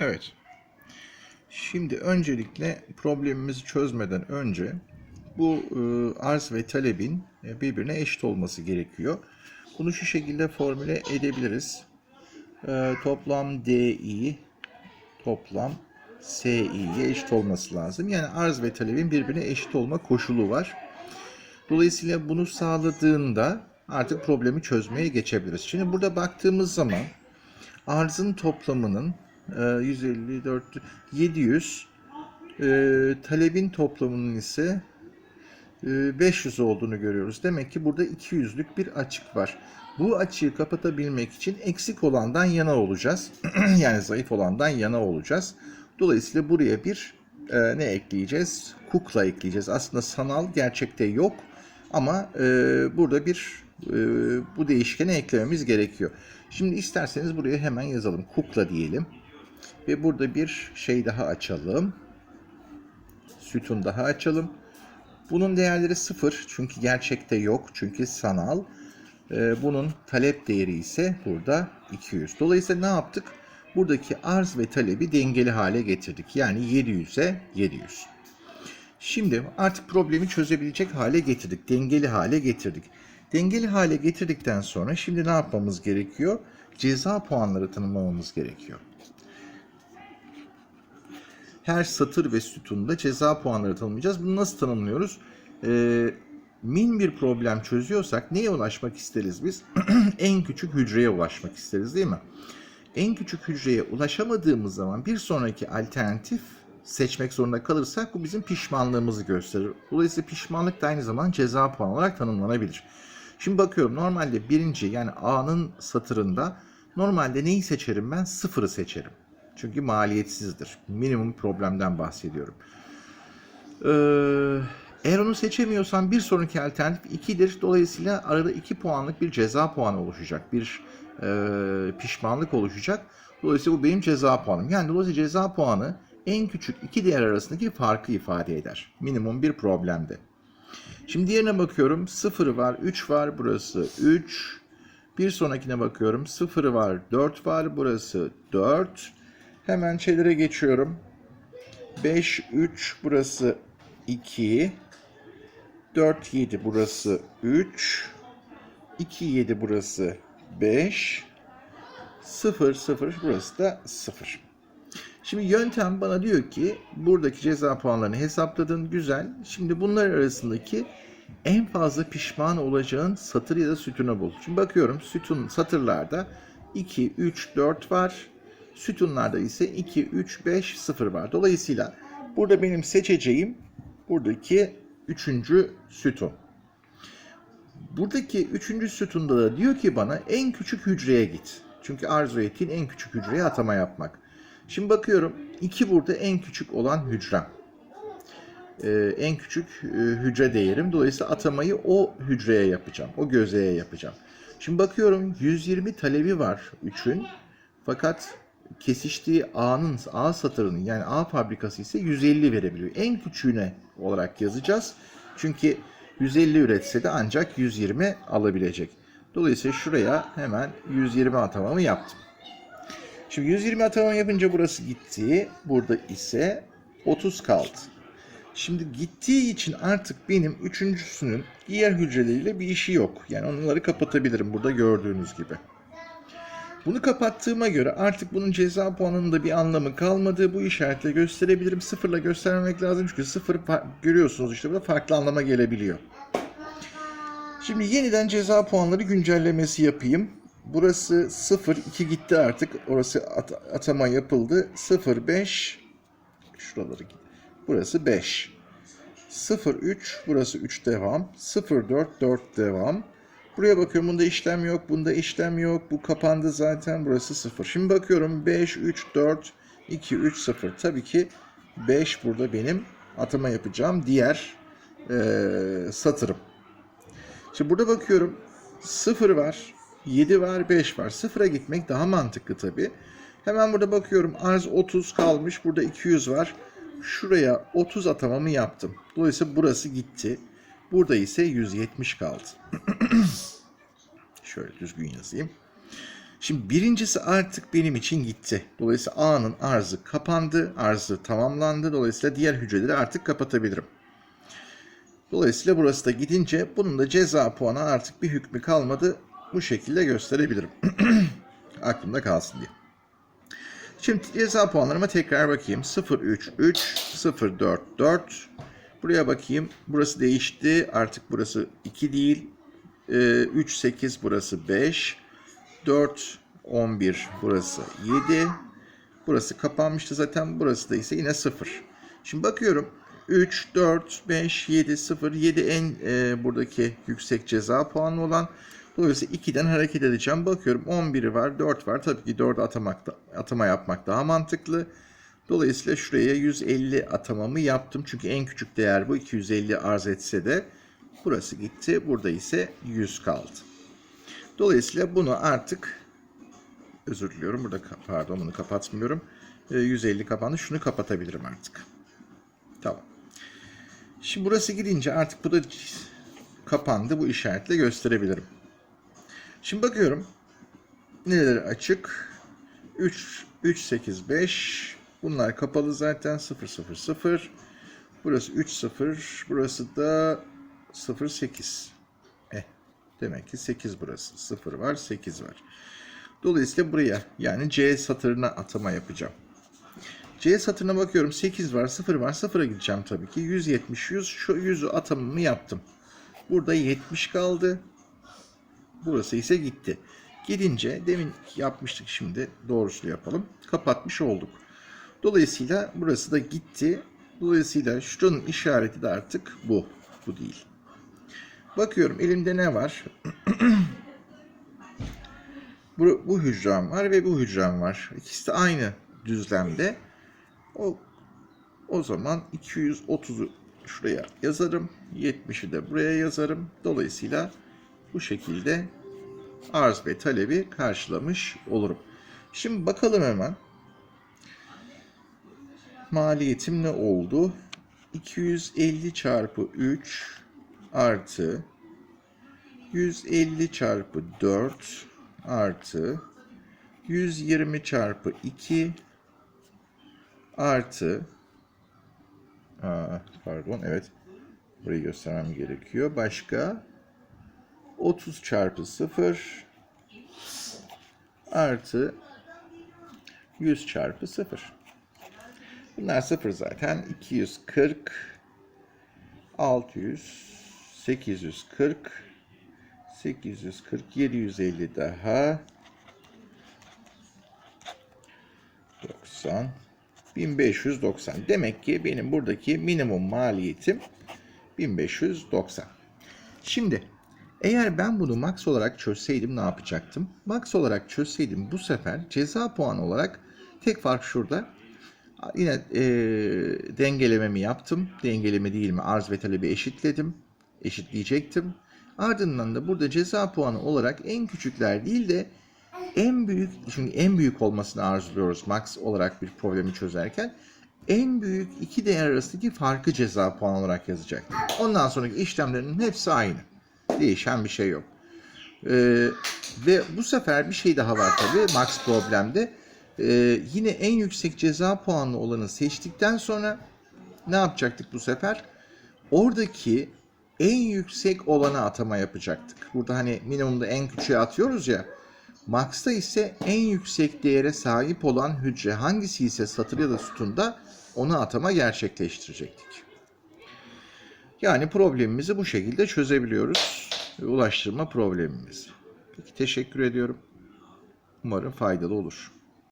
Evet. Şimdi öncelikle problemimizi çözmeden önce bu e, arz ve talebin e, birbirine eşit olması gerekiyor. Bunu şu şekilde formüle edebiliriz. E, toplam DI toplam SI'ye eşit olması lazım. Yani arz ve talebin birbirine eşit olma koşulu var. Dolayısıyla bunu sağladığında artık problemi çözmeye geçebiliriz. Şimdi burada baktığımız zaman arzın toplamının e, 154 700 e, talebin toplamının ise e, 500 olduğunu görüyoruz. Demek ki burada 200'lük bir açık var. Bu açığı kapatabilmek için eksik olandan yana olacağız. yani zayıf olandan yana olacağız. Dolayısıyla buraya bir e, ne ekleyeceğiz? Kukla ekleyeceğiz. Aslında sanal gerçekte yok ama e, burada bir e, bu değişkeni eklememiz gerekiyor. Şimdi isterseniz buraya hemen yazalım. Kukla diyelim. Ve burada bir şey daha açalım. Sütun daha açalım. Bunun değerleri sıfır çünkü gerçekte yok. Çünkü sanal. Ee, bunun talep değeri ise burada 200. Dolayısıyla ne yaptık? Buradaki arz ve talebi dengeli hale getirdik. Yani 700'e 700. Şimdi artık problemi çözebilecek hale getirdik. Dengeli hale getirdik. Dengeli hale getirdikten sonra şimdi ne yapmamız gerekiyor? Ceza puanları tanımlamamız gerekiyor. Her satır ve sütunda ceza puanları tanımlayacağız. Bunu nasıl tanımlıyoruz? Ee, min bir problem çözüyorsak neye ulaşmak isteriz biz? en küçük hücreye ulaşmak isteriz değil mi? En küçük hücreye ulaşamadığımız zaman bir sonraki alternatif seçmek zorunda kalırsak bu bizim pişmanlığımızı gösterir. Dolayısıyla pişmanlık da aynı zamanda ceza puanı olarak tanımlanabilir. Şimdi bakıyorum normalde birinci yani A'nın satırında normalde neyi seçerim ben? Sıfırı seçerim. Çünkü maliyetsizdir. Minimum problemden bahsediyorum. Ee, eğer onu seçemiyorsan bir sonraki alternatif 2'dir. Dolayısıyla arada 2 puanlık bir ceza puanı oluşacak. Bir e, pişmanlık oluşacak. Dolayısıyla bu benim ceza puanım. Yani dolayısıyla ceza puanı en küçük iki değer arasındaki farkı ifade eder. Minimum bir problemde. Şimdi diğerine bakıyorum. 0 var, 3 var. Burası 3. Bir sonrakine bakıyorum. 0 var, 4 var. Burası 4. Hemen şeylere geçiyorum. 5, 3. Burası 2. 4, 7. Burası 3. 2, 7. Burası 5. 0, 0. Burası da 0. Şimdi yöntem bana diyor ki buradaki ceza puanlarını hesapladın güzel. Şimdi bunlar arasındaki en fazla pişman olacağın satır ya da sütunu bul. Şimdi bakıyorum sütun satırlarda 2, 3, 4 var. Sütunlarda ise 2, 3, 5, 0 var. Dolayısıyla burada benim seçeceğim buradaki üçüncü sütun. Buradaki üçüncü sütunda da diyor ki bana en küçük hücreye git. Çünkü arzu ettiğin en küçük hücreye atama yapmak. Şimdi bakıyorum 2 burada en küçük olan hücrem. Ee, en küçük e, hücre değerim. Dolayısıyla atamayı o hücreye yapacağım. O gözeye yapacağım. Şimdi bakıyorum 120 talebi var 3'ün. Fakat kesiştiği A'nın A satırının yani A fabrikası ise 150 verebiliyor. En küçüğüne olarak yazacağız. Çünkü 150 üretse de ancak 120 alabilecek. Dolayısıyla şuraya hemen 120 atamamı yaptım. Şimdi 120 atama yapınca burası gitti. Burada ise 30 kaldı. Şimdi gittiği için artık benim üçüncüsünün diğer hücreleriyle bir işi yok. Yani onları kapatabilirim burada gördüğünüz gibi. Bunu kapattığıma göre artık bunun ceza puanının da bir anlamı kalmadı. Bu işaretle gösterebilirim. Sıfırla göstermemek lazım çünkü sıfır görüyorsunuz işte burada farklı anlama gelebiliyor. Şimdi yeniden ceza puanları güncellemesi yapayım. Burası 0, 2 gitti artık. Orası at atama yapıldı. 0, 5. Şuraları. Burası 5. 0, 3. Burası 3 devam. 0, 4, 4 devam. Buraya bakıyorum. Bunda işlem yok. Bunda işlem yok. Bu kapandı zaten. Burası 0. Şimdi bakıyorum. 5, 3, 4, 2, 3, 0. Tabii ki 5 burada benim atama yapacağım. Diğer ee, satırım. Şimdi burada bakıyorum. 0 var. 7 var, 5 var. Sıfıra gitmek daha mantıklı tabii. Hemen burada bakıyorum. Arz 30 kalmış. Burada 200 var. Şuraya 30 atamamı yaptım. Dolayısıyla burası gitti. Burada ise 170 kaldı. Şöyle düzgün yazayım. Şimdi birincisi artık benim için gitti. Dolayısıyla A'nın arzı kapandı, arzı tamamlandı. Dolayısıyla diğer hücreleri artık kapatabilirim. Dolayısıyla burası da gidince bunun da ceza puanı artık bir hükmü kalmadı. Bu şekilde gösterebilirim. Aklımda kalsın diye. Şimdi ceza puanlarıma tekrar bakayım. 0, 3, 3, 0, 4, 4. Buraya bakayım. Burası değişti. Artık burası 2 değil. Ee, 3, 8 burası 5. 4, 11 burası 7. Burası kapanmıştı zaten. Burası da ise yine 0. Şimdi bakıyorum. 3, 4, 5, 7, 0. 7 en e, buradaki yüksek ceza puanı olan. Dolayısıyla 2'den hareket edeceğim. Bakıyorum 11'i var, 4 var. Tabii ki 4 atamak da, atama yapmak daha mantıklı. Dolayısıyla şuraya 150 atamamı yaptım. Çünkü en küçük değer bu. 250 arz etse de burası gitti. Burada ise 100 kaldı. Dolayısıyla bunu artık özür diliyorum. Burada pardon bunu kapatmıyorum. Ee, 150 kapandı. Şunu kapatabilirim artık. Tamam. Şimdi burası gidince artık bu da kapandı. Bu işaretle gösterebilirim. Şimdi bakıyorum. Nereleri açık? 3, 3, 8, 5. Bunlar kapalı zaten. 0, 0, 0. Burası 3, 0. Burası da 0, 8. Eh, demek ki 8 burası. 0 var, 8 var. Dolayısıyla buraya yani C satırına atama yapacağım. C satırına bakıyorum. 8 var, 0 var. 0'a gideceğim tabii ki. 170, 100. Şu 100'ü atamamı yaptım. Burada 70 kaldı. Burası ise gitti. Gidince demin yapmıştık şimdi doğrusunu yapalım. Kapatmış olduk. Dolayısıyla burası da gitti. Dolayısıyla şuranın işareti de artık bu. Bu değil. Bakıyorum elimde ne var? bu, bu hücrem var ve bu hücrem var. İkisi de aynı düzlemde. O, o zaman 230'u şuraya yazarım. 70'i de buraya yazarım. Dolayısıyla bu şekilde arz ve talebi karşılamış olurum. Şimdi bakalım hemen. Maliyetim ne oldu? 250 çarpı 3 artı 150 çarpı 4 artı 120 çarpı 2 artı Aa, pardon evet burayı göstermem gerekiyor. Başka 30 çarpı 0 artı 100 çarpı 0. Bunlar 0 zaten. 240 600 840 840 750 daha 90 1590. Demek ki benim buradaki minimum maliyetim 1590. Şimdi eğer ben bunu max olarak çözseydim ne yapacaktım? Max olarak çözseydim bu sefer ceza puanı olarak tek fark şurada. Yine e, dengelememi yaptım. Dengeleme değil mi? Arz ve talebi eşitledim. Eşitleyecektim. Ardından da burada ceza puanı olarak en küçükler değil de en büyük, çünkü en büyük olmasını arzuluyoruz max olarak bir problemi çözerken. En büyük iki değer arasındaki farkı ceza puanı olarak yazacaktım. Ondan sonraki işlemlerin hepsi aynı. Değişen bir şey yok. Ee, ve bu sefer bir şey daha var tabii max problemde. Ee, yine en yüksek ceza puanlı olanı seçtikten sonra ne yapacaktık bu sefer? Oradaki en yüksek olana atama yapacaktık. Burada hani minimumda en küçüğe atıyoruz ya. Max'ta ise en yüksek değere sahip olan hücre hangisi ise satır ya da sütunda ona atama gerçekleştirecektik. Yani problemimizi bu şekilde çözebiliyoruz. Ulaştırma problemimizi. Peki teşekkür ediyorum. Umarım faydalı olur.